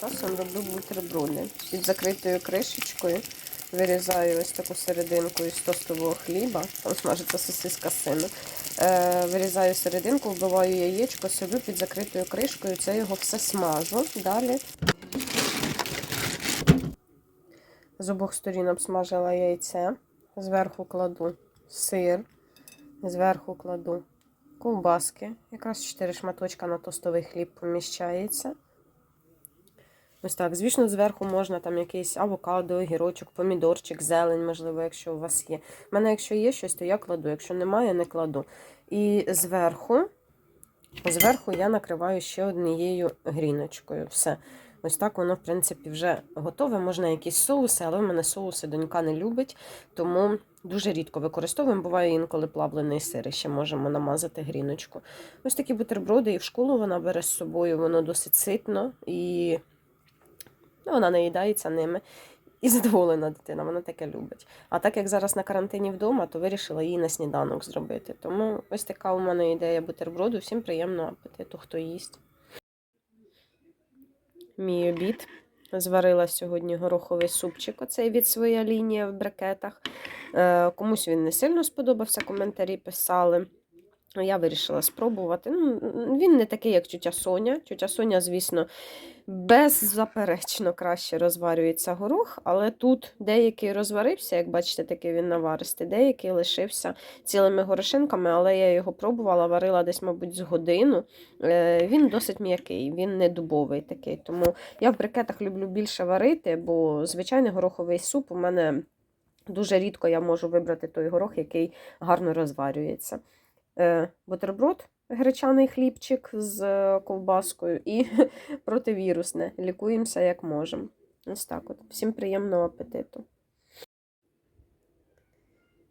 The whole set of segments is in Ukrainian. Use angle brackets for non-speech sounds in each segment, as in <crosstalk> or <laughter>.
часом роблю бутерброди під закритою кришечкою. Вирізаю ось таку серединку із тостового хліба, там смажиться сосиска з сину. Е, вирізаю серединку, вбиваю яєчко, сиджу під закритою кришкою, це його все смажу. Далі з обох сторін обсмажила яйце, зверху кладу сир, зверху кладу ковбаски. Якраз 4 шматочка на тостовий хліб поміщається. Ось так. Звісно, зверху можна там якийсь авокадо, огірочок, помідорчик, зелень, можливо, якщо у вас є. У мене, якщо є щось, то я кладу. Якщо немає, не кладу. І зверху, зверху я накриваю ще однією гріночкою. Все. Ось так воно, в принципі, вже готове. Можна якісь соуси, але в мене соуси донька не любить, тому дуже рідко використовуємо. Буває інколи плавлений сир, і ще можемо намазати гріночку. Ось такі бутерброди, і в школу вона бере з собою, воно досить ситно і ну, вона наїдається ними. І задоволена дитина, вона таке любить. А так як зараз на карантині вдома, то вирішила їй на сніданок зробити. Тому ось така у мене ідея бутерброду. Всім приємного апетиту, хто їсть. Мій обід. Зварила сьогодні гороховий супчик, оцей від своя лінія в брикетах. Е, комусь він не сильно сподобався, коментарі писали. Ну, Я вирішила спробувати. Ну, Він не такий, як тютя Соня. Тютя Соня, звісно, беззаперечно краще розварюється горох, але тут деякий розварився, як бачите, такий він наваристий, деякий лишився цілими горошинками, але я його пробувала, варила десь, мабуть, з годину. Е, Він досить м'який, він не дубовий такий. Тому я в брикетах люблю більше варити, бо звичайний гороховий суп у мене дуже рідко я можу вибрати той горох, який гарно розварюється. Е, Бутерброд, гречаний хлібчик з е, ковбаскою і <laughs> противірусне. Лікуємося як можемо. Ось так от. Всім приємного апетиту.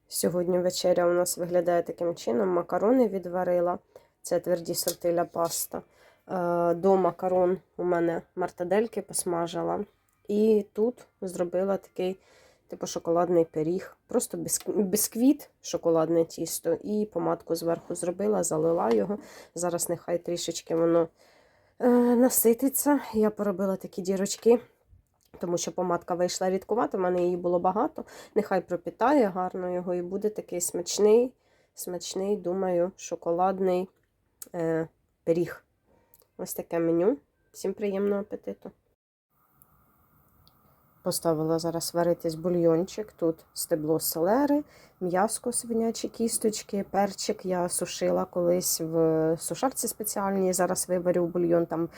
Сьогодні вечеря у нас виглядає таким чином. Макарони відварила. Це тверді сорти паста. Е, До макарон у мене мартадельки посмажила. І тут зробила такий типу шоколадний пиріг. Просто бісквіт, шоколадне тісто, і помадку зверху зробила, залила його. Зараз нехай трішечки воно е, насититься. Я поробила такі дірочки, тому що помадка вийшла рідкувати, в мене її було багато. Нехай пропітає гарно його і буде такий смачний, смачний, думаю, шоколадний е, пиріг. Ось таке меню. Всім приємного апетиту. Поставила зараз варитись бульйончик. Тут стебло селери, м'яско свинячі кісточки, перчик. Я сушила колись в сушарці спеціальній. Зараз виварю бульйон там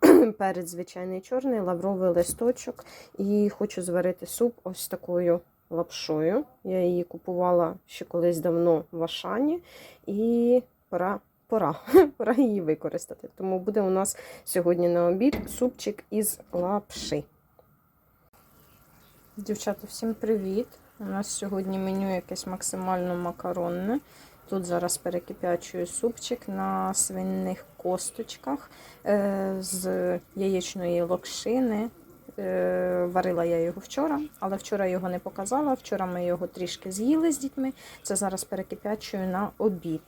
<clears throat> перець звичайний чорний, лавровий листочок. І хочу зварити суп ось такою лапшою. Я її купувала ще колись давно в Ашані. І пора. Пора, <laughs> пора її використати. Тому буде у нас сьогодні на обід супчик із лапши. Дівчата, всім привіт! У нас сьогодні меню якесь максимально макаронне. Тут зараз перекипячую супчик на свинних косточках е, з яєчної локшини. Е, Варила я його вчора, але вчора його не показала. Вчора ми його трішки з'їли з дітьми. Це зараз перекипячую на обід.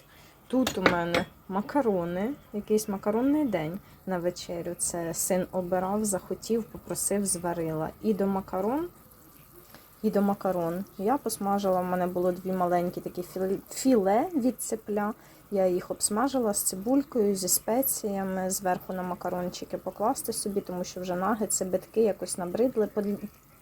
Тут у мене макарони, якийсь макаронний день на вечерю. Це син обирав, захотів, попросив, зварила. І до макарон і до макарон. Я посмажила, в мене було дві маленькі такі філе- від цепля. Я їх обсмажила з цибулькою, зі спеціями, зверху на макарончики покласти собі, тому що вже нагетси, битки якось набридли.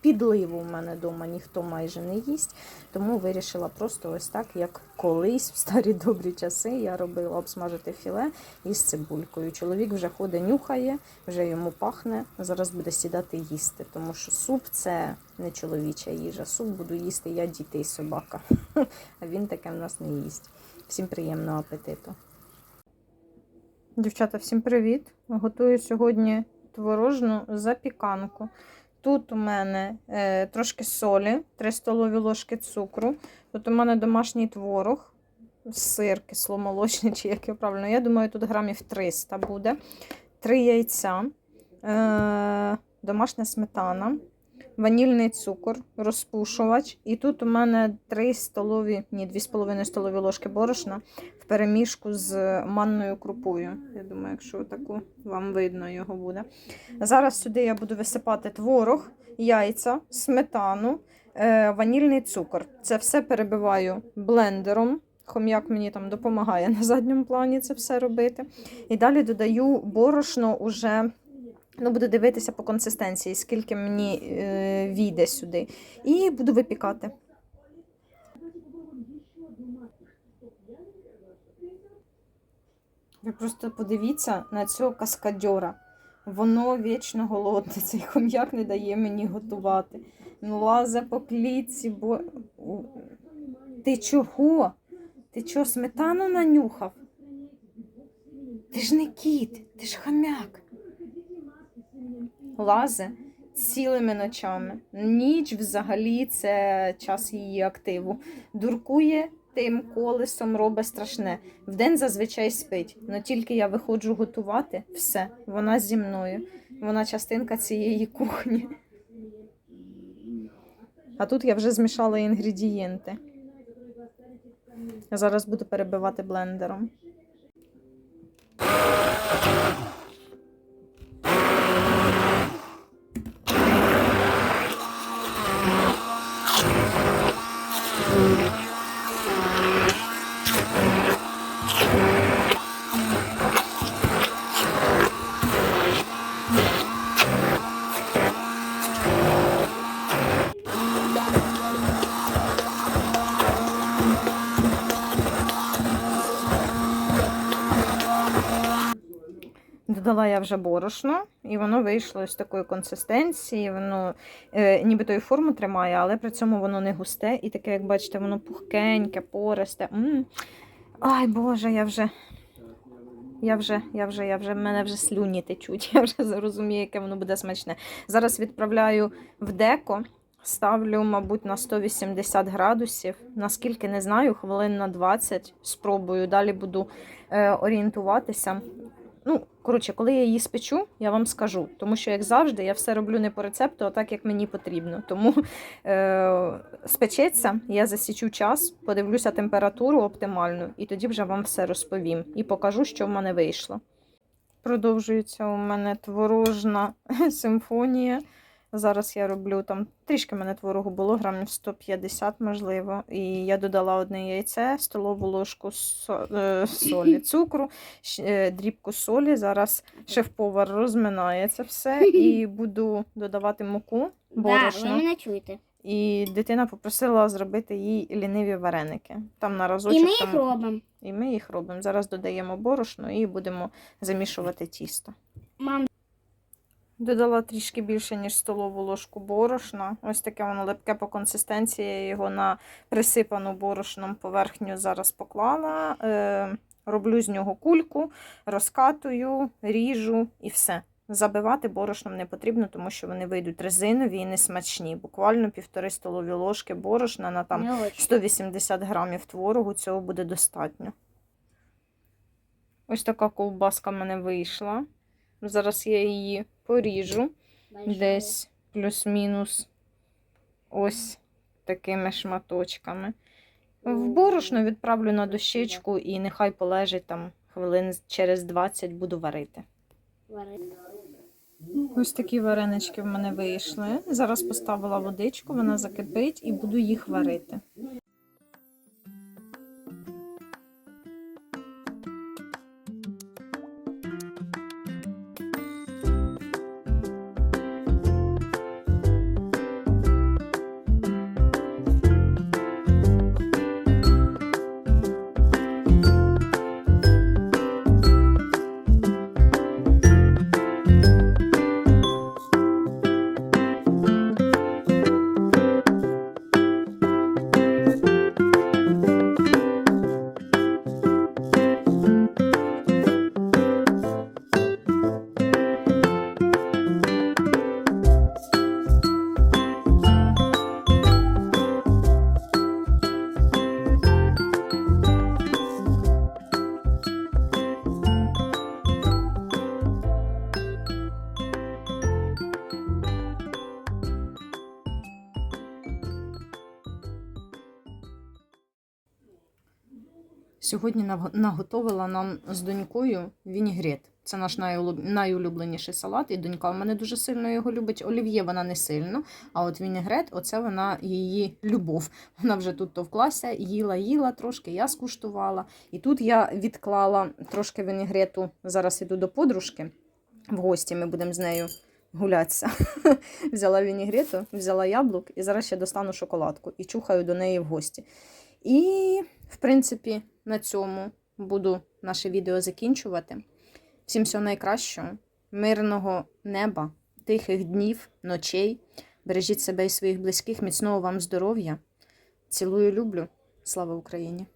Підливу в мене вдома ніхто майже не їсть, тому вирішила просто ось так, як колись в старі добрі часи я робила обсмажити філе із цибулькою. Чоловік вже ходить, нюхає, вже йому пахне. Зараз буде сідати їсти, тому що суп це не чоловіча їжа. Суп буду їсти я, діти і собака. <laughs> А він таке в нас не їсть. Всім приємного апетиту. Дівчата, всім привіт! Готую сьогодні творожну запіканку. Тут у мене е, трошки солі, 3 столові ложки цукру. Тут у мене домашній творог, сир кисломолочний, чи як його правильно. Я думаю, тут грамів 300 буде. 3 яйця, е, домашня сметана, ванільний цукор, розпушувач. І тут у мене 3 столові, ні, 2,5 столові ложки борошна в перемішку з манною крупою. Я думаю, якщо таку вам видно його буде. Зараз сюди я буду висипати творог, яйця, сметану, е, ванільний цукор. Це все перебиваю блендером. Хом'як мені там допомагає на задньому плані це все робити. І далі додаю борошно уже. Ну, буду дивитися по консистенції, скільки мені е, війде сюди. І буду випікати. Ви просто подивіться на цього каскадьора. Воно вічно голодне. Цей хом'як не дає мені готувати. Ну, лазе по клітці, бо. Ти чого? Ти чого сметану нанюхав? Ти ж не кіт, ти ж хам'як. Лазе цілими ночами. Ніч взагалі це час її активу. Дуркує тим колесом, робить страшне. Вдень зазвичай спить. Но тільки я виходжу готувати, все, вона зі мною. Вона частинка цієї кухні. А тут я вже змішала інгредієнти. Я зараз буду перебивати блендером. Додала я вже борошно, і воно вийшло з такої консистенції. Воно е, ніби тою форму тримає, але при цьому воно не густе. І таке, як бачите, воно пухкеньке, пористе. М-м. Ай, Боже, я вже. Я вже, я вже, я вже, в мене вже слюні течуть. <laughs> Я вже зрозумію, яке воно буде смачне. Зараз відправляю в деко, ставлю, мабуть, на 180 градусів. Наскільки не знаю, хвилин на 20 спробую. Далі буду е, орієнтуватися. Ну, коротше, коли я її спечу, я вам скажу. Тому що, як завжди, я все роблю не по рецепту, а так, як мені потрібно. Тому <laughs> е, спечеться, я засічу час, подивлюся температуру оптимальну, і тоді вже вам все розповім і покажу, що в мене вийшло. Продовжується у мене творожна <laughs> симфонія. Зараз я роблю там трішки мене творогу було, грамів 150, можливо. І я додала одне яйце, столову ложку е, солі, <clears throat> цукру, е, дрібку солі. Зараз шеф-повар розминає це все <laughs> і буду додавати муку, Да, ви мене чуєте. І дитина попросила зробити їй ліниві вареники. Там на І ми їх там... робимо. І ми їх робимо. Зараз додаємо борошно і будемо замішувати тісто. Мам, Додала трішки більше, ніж столову ложку борошна. Ось таке воно липке по консистенції. Я його на присипану борошном поверхню зараз поклала. Е, роблю з нього кульку, розкатую, ріжу і все. Забивати борошном не потрібно, тому що вони вийдуть резинові і несмачні. Буквально півтори столові ложки борошна на там 180 грамів творогу, цього буде достатньо. Ось така ковбаска в мене вийшла. Зараз я її поріжу десь плюс-мінус ось такими шматочками. В борошно відправлю на дощечку і нехай полежить там хвилин через 20 буду варити. Ось такі варенички в мене вийшли. Зараз поставила водичку, вона закипить і буду їх варити. Сьогодні наготовила нам з донькою вінігрет. Це наш найулюбленіший салат, і донька в мене дуже сильно його любить. Олів'є вона не сильно, а от вінігрет, оце вона її любов. <laughs> Вона вже тут товклася, їла, їла трошки, я скуштувала. І тут я відклала трошки вінігрету. Зараз іду до подружки в гості. Ми будемо з нею гулятися. <laughs> взяла вінігрету, взяла яблук і зараз ще достану шоколадку і чухаю до неї в гості. І, в принципі, на цьому буду наше відео закінчувати. Всім всього найкращого, мирного неба, тихих днів, ночей. Бережіть себе і своїх близьких, міцного вам здоров'я. Цілую, люблю. Слава Україні!